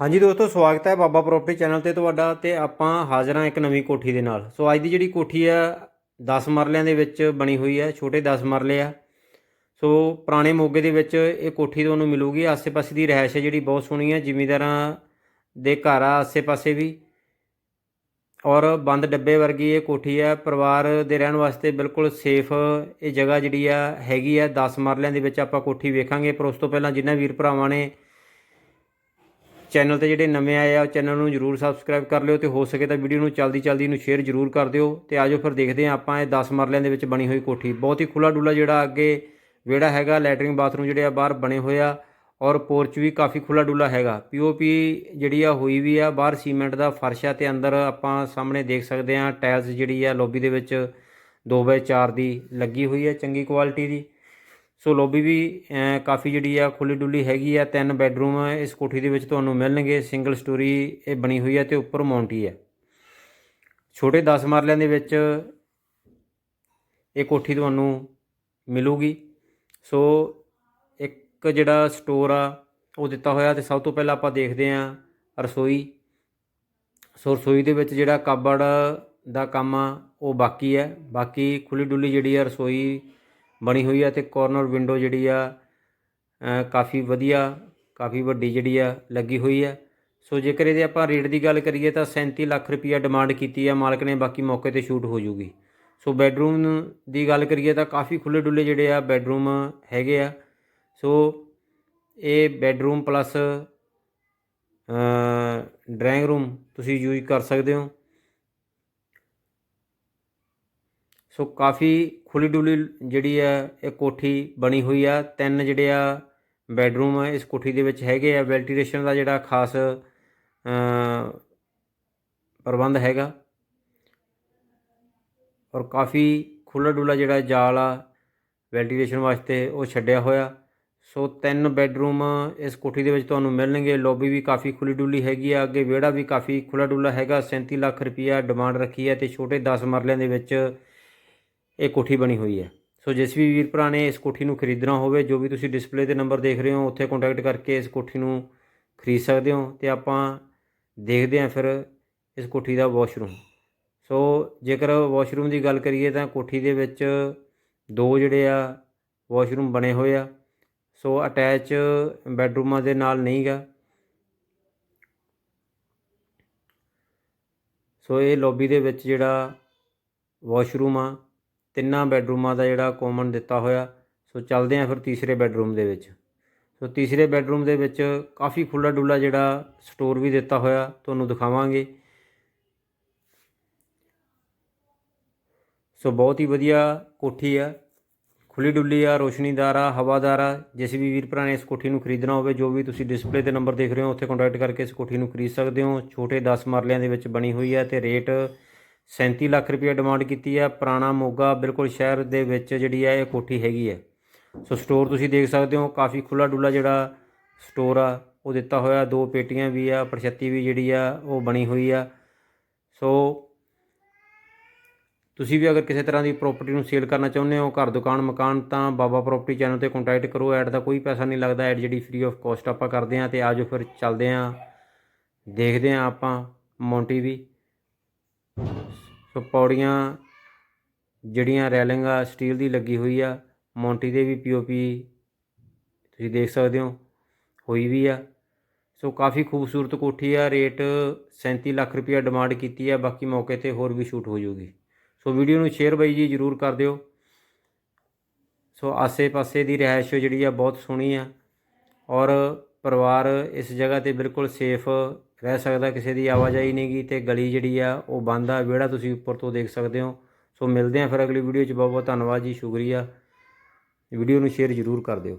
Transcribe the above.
ਹਾਂਜੀ ਦੋਸਤੋ, ਸਵਾਗਤ ਹੈ ਬਾਬਾ ਪ੍ਰੋਪਰਟੀ ਚੈਨਲ ਤੇ ਤੁਹਾਡਾ ਤੇ ਆਪਾਂ ਹਾਜ਼ਰ ਹਾਂ ਇੱਕ ਨਵੀਂ ਕੋਠੀ ਦੇ ਨਾਲ। ਸੋ ਅੱਜ ਦੀ ਜਿਹੜੀ ਕੋਠੀ ਆ 10 ਮਰਲਿਆਂ ਦੇ ਵਿੱਚ ਬਣੀ ਹੋਈ ਹੈ, ਛੋਟੇ 10 ਮਰਲੇ ਆ। ਸੋ ਪੁਰਾਣੇ ਮੋਗੇ ਦੇ ਵਿੱਚ ਇਹ ਕੋਠੀ ਤੁਹਾਨੂੰ ਮਿਲੂਗੀ। ਆਸ-ਪਾਸੇ ਦੀ ਰਹਿائش ਹੈ ਜਿਹੜੀ ਬਹੁਤ ਸੋਹਣੀ ਹੈ, ਜ਼ਿਮੀਦਾਰਾਂ ਦੇ ਘਰ ਆ ਆਸ-ਪਾਸੇ ਵੀ। ਔਰ ਬੰਦ ਡੱਬੇ ਵਰਗੀ ਇਹ ਕੋਠੀ ਹੈ, ਪਰਿਵਾਰ ਦੇ ਰਹਿਣ ਵਾਸਤੇ ਬਿਲਕੁਲ ਸੇਫ ਇਹ ਜਗ੍ਹਾ ਜਿਹੜੀ ਆ, ਹੈਗੀ ਆ। 10 ਮਰਲਿਆਂ ਦੇ ਵਿੱਚ ਆਪਾਂ ਕੋਠੀ ਵੇਖਾਂਗੇ। ਪਰ ਉਸ ਤੋਂ ਪਹਿਲਾਂ ਜਿੰਨਾ ਵੀਰ ਭਰਾਵਾਂ ਨੇ ਚੈਨਲ ਤੇ ਜਿਹੜੇ ਨਵੇਂ ਆਏ ਆ ਚੈਨਲ ਨੂੰ ਜਰੂਰ ਸਬਸਕ੍ਰਾਈਬ ਕਰ ਲਿਓ ਤੇ ਹੋ ਸਕੇ ਤਾਂ ਵੀਡੀਓ ਨੂੰ ਜਲਦੀ ਜਲਦੀ ਨੂੰ ਸ਼ੇਅਰ ਜਰੂਰ ਕਰ ਦਿਓ ਤੇ ਆਜੋ ਫਿਰ ਦੇਖਦੇ ਹਾਂ ਆਪਾਂ ਇਹ 10 ਮਰਲਿਆਂ ਦੇ ਵਿੱਚ ਬਣੀ ਹੋਈ ਕੋਠੀ। ਬਹੁਤ ਹੀ ਖੁੱਲਾ ਡੁੱਲਾ ਜਿਹੜਾ ਅੱਗੇ ਵਿਹੜਾ ਹੈਗਾ ਲੈਟਰਿੰਗ ਬਾਥਰੂਮ ਜਿਹੜੇ ਆ ਬਾਹਰ ਬਣੇ ਹੋਏ ਆ ਔਰ ਪੋਰਚ ਵੀ ਕਾਫੀ ਖੁੱਲਾ ਡੁੱਲਾ ਹੈਗਾ। ਪੀਓਪੀ ਜਿਹੜੀ ਆ ਹੋਈ ਵੀ ਆ, ਬਾਹਰ ਸੀਮੈਂਟ ਦਾ ਫਰਸ਼ ਆ ਤੇ ਅੰਦਰ ਆਪਾਂ ਸਾਹਮਣੇ ਦੇਖ ਸਕਦੇ ਆ ਟਾਇਲਸ ਜਿਹੜੀ ਆ ਲੌਬੀ ਦੇ ਵਿੱਚ 2x4 ਦੀ ਲੱਗੀ ਹੋਈ ਹੈ ਚੰਗੀ ਕੁਆਲਿਟੀ ਦੀ। ਸੋ ਲੌਬੀ ਵੀ ਕਾਫੀ ਜਿਹੜੀ ਆ ਖੁੱਲੀ ਡੁੱਲੀ ਹੈਗੀ ਆ। ਤਿੰਨ ਬੈੱਡਰੂਮ ਇਸ ਕੋਠੀ ਦੇ ਵਿੱਚ ਤੁਹਾਨੂੰ ਮਿਲਣਗੇ। ਸਿੰਗਲ ਸਟੋਰੀ ਇਹ ਬਣੀ ਹੋਈ ਹੈ ਤੇ ਉੱਪਰ ਮੌਂਟੀ ਹੈ ਛੋਟੇ 10 ਮਰਲਿਆਂ ਦੇ ਵਿੱਚ ਇਹ ਕੋਠੀ ਤੁਹਾਨੂੰ ਮਿਲੂਗੀ। ਸੋ ਇੱਕ ਜਿਹੜਾ ਸਟੋਰ ਆ, ਉਹ ਦਿੱਤਾ ਹੋਇਆ ਤੇ ਸਭ ਤੋਂ ਪਹਿਲਾਂ ਆਪਾਂ ਦੇਖਦੇ ਹਾਂ ਰਸੋਈ। ਸੋ ਰਸੋਈ ਦੇ ਵਿੱਚ ਜਿਹੜਾ ਕਾਬੜ ਦਾ ਕੰਮ ਆ, ਉਹ ਬਾਕੀ ਹੈ ਬਾਕੀ ਖੁੱਲੀ ਡੁੱਲੀ ਜਿਹੜੀ ਆ ਰਸੋਈ ਬਣੀ ਹੋਈ ਆ ਤੇ ਕਾਰਨਰ ਵਿੰਡੋ ਜਿਹੜੀ ਆ ਕਾਫੀ ਵਧੀਆ, ਕਾਫੀ ਵੱਡੀ ਜਿਹੜੀ ਆ, ਲੱਗੀ ਹੋਈ ਆ। ਸੋ ਜੇਕਰ ਇਹਦੇ ਆਪਾਂ ਰੇਟ ਦੀ ਗੱਲ ਕਰੀਏ ਤਾਂ 37 ਲੱਖ ਰੁਪਈਆ ਡਿਮਾਂਡ ਕੀਤੀ ਆ, ਮਾਲਕ ਨੇ ਬਾਕੀ ਮੌਕੇ ਤੇ ਸ਼ੂਟ ਹੋ ਜੂਗੀ। ਸੋ ਬੈੱਡਰੂਮ ਦੀ ਗੱਲ ਕਰੀਏ ਤਾਂ ਕਾਫੀ ਖੁੱਲੇ ਡੁੱਲੇ ਜਿਹੜੇ ਆ ਬੈੱਡਰੂਮ ਹੈਗੇ ਆ। ਸੋ ਇਹ ਬੈੱਡਰੂਮ ਪਲੱਸ ਡਰਾਇੰਗ ਰੂਮ ਤੁਸੀਂ ਯੂਜ਼ ਕਰ ਸਕਦੇ ਹੋ। ਸੋ ਕਾਫੀ ਖੁੱਲੀ ਡੁੱਲੀ ਜਿਹੜੀ ਆ ਇਹ ਕੋਠੀ ਬਣੀ ਹੋਈ ਆ। ਤਿੰਨ ਜਿਹੜੇ ਆ ਬੈਡਰੂਮ ਆ, ਇਸ ਕੋਠੀ ਦੇ ਵਿੱਚ ਹੈਗੇ ਆ। ਵੈਂਟੀਲੇਸ਼ਨ ਦਾ ਜਿਹੜਾ ਖਾਸ ਪ੍ਰਬੰਧ ਹੈਗਾ। ਔਰ ਕਾਫੀ ਖੁੱਲਾ ਡੁੱਲਾ ਜਿਹੜਾ ਜਾਲ ਆ, ਵੈਂਟੀਲੇਸ਼ਨ ਵਾਸਤੇ ਉਹ ਛੱਡਿਆ ਹੋਇਆ। ਸੋ ਤਿੰਨ ਬੈਡਰੂਮ ਇਸ ਕੋਠੀ ਦੇ ਵਿੱਚ ਤੁਹਾਨੂੰ ਮਿਲਣਗੇ। ਲੌਬੀ ਵੀ ਕਾਫੀ ਖੁੱਲੀ ਡੁੱਲੀ ਹੈਗੀ ਆ। ਅੱਗੇ ਵਿਹੜਾ ਵੀ ਕਾਫੀ ਖੁੱਲਾ ਡੁੱਲਾ ਹੈਗਾ। 37 ਲੱਖ ਰੁਪਈਆ ਡਿਮਾਂਡ ਰੱਖੀ ਹੈ ਤੇ ਛੋਟੇ 10 ਮਰਲਿਆਂ ਦੇ ਵਿੱਚ ਇਹ ਕੋਠੀ ਬਣੀ ਹੋਈ ਹੈ। ਸੋ ਜਿਸ ਵੀ ਵੀਰ ਭਰਾ ਨੇ ਇਸ ਕੋਠੀ ਨੂੰ ਖਰੀਦਣਾ ਹੋਵੇ, ਜੋ ਵੀ ਤੁਸੀਂ ਡਿਸਪਲੇ ਤੇ ਨੰਬਰ ਦੇਖ ਰਹੇ ਹੋ, ਉੱਥੇ ਕੰਟੈਕਟ ਕਰਕੇ ਇਸ ਕੋਠੀ ਨੂੰ ਖਰੀਦ ਸਕਦੇ ਹੋ ਤੇ ਆਪਾਂ ਦੇਖਦੇ ਹਾਂ ਫਿਰ ਇਸ ਕੋਠੀ ਦਾ ਵਾਸ਼ਰੂਮ ਸੋ ਜੇਕਰ ਵਾਸ਼ਰੂਮ ਦੀ ਗੱਲ ਕਰੀਏ ਤਾਂ ਕੋਠੀ ਦੇ ਵਿੱਚ ਦੋ ਜਿਹੜੇ ਆ ਵਾਸ਼ਰੂਮ ਬਣੇ ਹੋਏ ਆ। ਸੋ ਅਟੈਚ ਬੈੱਡਰੂਮਾਂ ਦੇ ਨਾਲ ਨਹੀਂਗਾ ਸੋ ਇਹ ਲੌਬੀ ਦੇ ਵਿੱਚ ਜਿਹੜਾ ਵਾਸ਼ਰੂਮ ਆ ਤਿੰਨਾਂ ਬੈੱਡਰੂਮਾਂ ਦਾ ਜਿਹੜਾ ਕਾਮਨ ਦਿੱਤਾ ਹੋਇਆ। ਸੋ ਚੱਲਦੇ ਆਂ ਫਿਰ ਤੀਸਰੇ ਬੈੱਡਰੂਮ ਦੇ ਵਿੱਚ। ਸੋ ਤੀਸਰੇ ਬੈੱਡਰੂਮ ਦੇ ਵਿੱਚ ਕਾਫੀ ਖੁੱਲਾ ਡੁੱਲਾ ਜਿਹੜਾ ਸਟੋਰ ਵੀ ਦਿੱਤਾ ਹੋਇਆ, ਤੁਹਾਨੂੰ ਦਿਖਾਵਾਂਗੇ। ਸੋ ਬਹੁਤ ਹੀ ਵਧੀਆ ਕੋਠੀ ਆ। ਖੁੱਲੀ ਡੁੱਲੀ ਆ, ਰੋਸ਼ਨੀਦਾਰ ਆ, ਹਵਾਦਾਰ ਆ। ਜਿਸ ਵੀ ਵੀਰ ਭਰਾ ਨੇ ਇਸ ਕੋਠੀ ਨੂੰ ਖਰੀਦਣਾ ਹੋਵੇ, ਜੋ ਵੀ ਤੁਸੀਂ ਡਿਸਪਲੇ ਤੇ ਨੰਬਰ ਦੇਖ ਰਹੇ ਹੋ, ਉੱਥੇ ਕੰਟੈਕਟ ਕਰਕੇ ਇਸ ਕੋਠੀ ਨੂੰ ਖਰੀਦ ਸਕਦੇ ਹੋ। ਛੋਟੇ 10 ਮਰਲਿਆਂ ਦੇ ਵਿੱਚ ਬਣੀ ਹੋਈ ਹੈ ਤੇ ਰੇਟ 37 ਲੱਖ ਰੁਪਏ ਡਿਮਾਂਡ ਕੀਤੀ ਹੈ। ਪੁਰਾਣਾ ਮੋਗਾ ਬਿਲਕੁਲ ਸ਼ਹਿਰ ਦੇ ਵਿੱਚ ਜਿਹੜੀ ਹੈ, ਇਹ ਕੋਠੀ ਹੈਗੀ ਹੈ। ਸੋ ਸਟੋਰ ਤੁਸੀਂ ਦੇਖ ਸਕਦੇ ਹੋ, ਕਾਫੀ ਖੁੱਲਾ ਡੁੱਲਾ ਜਿਹੜਾ ਸਟੋਰ ਆ, ਉਹ ਦਿੱਤਾ ਹੋਇਆ। ਦੋ ਪੇਟੀਆਂ ਵੀ ਆ ਪ੍ਰਛੱਤੀ ਵੀ ਜਿਹੜੀ ਆ, ਉਹ ਬਣੀ ਹੋਈ ਆ। ਸੋ ਤੁਸੀਂ ਵੀ ਅਗਰ ਕਿਸੇ ਤਰ੍ਹਾਂ ਦੀ ਪ੍ਰਾਪਰਟੀ ਨੂੰ ਸੇਲ ਕਰਨਾ ਚਾਹੁੰਦੇ ਹੋ, ਘਰ, ਦੁਕਾਨ, ਮਕਾਨ, ਤਾਂ ਬਾਬਾ ਪ੍ਰਾਪਰਟੀ ਚੈਨਲ ਤੇ ਕੰਟੈਕਟ ਕਰੋ। ਐਡ ਦਾ ਕੋਈ ਪੈਸਾ ਨਹੀਂ ਲੱਗਦਾ ਐਡ ਜਿਹੜੀ ਫ੍ਰੀ ਆਫ ਕਾਸਟ ਆਪਾਂ ਕਰਦੇ ਹਾਂ ਤੇ ਆਜੋ ਫਿਰ ਚੱਲਦੇ ਹਾਂ। ਦੇਖਦੇ ਹਾਂ ਆਪਾਂ ਮੌਂਟੀ ਵੀ ਸੋ ਪੌੜੀਆਂ ਜਿਹੜੀਆਂ ਰੈਲਿੰਗ ਆ, ਸਟੀਲ ਦੀ ਲੱਗੀ ਹੋਈ ਆ, ਮੌਂਟੀ ਦੇ ਵੀ ਪੀਓਪੀ ਤੁਸੀਂ ਦੇਖ ਸਕਦੇ ਹੋ, ਹੋਈ ਵੀ ਆ। ਸੋ ਕਾਫੀ ਖੂਬਸੂਰਤ ਕੋਠੀ ਆ, ਰੇਟ 37 ਲੱਖ ਰੁਪਇਆ ਡਿਮਾਂਡ ਕੀਤੀ ਆ, ਬਾਕੀ ਮੌਕੇ ਤੇ ਹੋਰ ਵੀ ਸ਼ੂਟ ਹੋ ਜੂਗੀ। ਸੋ ਵੀਡੀਓ ਨੂੰ ਸ਼ੇਅਰ ਬਾਈ ਜੀ ਜਰੂਰ ਕਰ ਦਿਓ। ਸੋ ਆਸੇ-ਪਾਸੇ ਦੀ ਰਹਿائش ਜਿਹੜੀ ਆ ਬਹੁਤ ਸੋਹਣੀ ਆ ਔਰ ਪਰਿਵਾਰ ਇਸ ਜਗ੍ਹਾ ਤੇ ਬਿਲਕੁਲ ਸੇਫ ਰਹਿ ਸਕਦਾ, ਕਿਸੇ ਦੀ ਆਵਾਜਾਈ ਨਹੀਂ ਨਹੀਂਗੀ ਤੇ ਗਲੀ ਜਿਹੜੀ ਆ, ਉਹ ਬੰਦ ਆ। ਵਿਹੜਾ ਤੁਸੀਂ ਉੱਪਰ ਤੋਂ ਦੇਖ ਸਕਦੇ ਹੋ। ਸੋ ਮਿਲਦੇ ਆ ਫਿਰ ਅਗਲੀ ਵੀਡੀਓ 'ਚ। ਬਹੁਤ ਬਹੁਤ ਧੰਨਵਾਦ ਜੀ, ਸ਼ੁਕਰੀਆ। ਵੀਡੀਓ ਨੂੰ ਸ਼ੇਅਰ ਜਰੂਰ ਕਰ ਦਿਓ।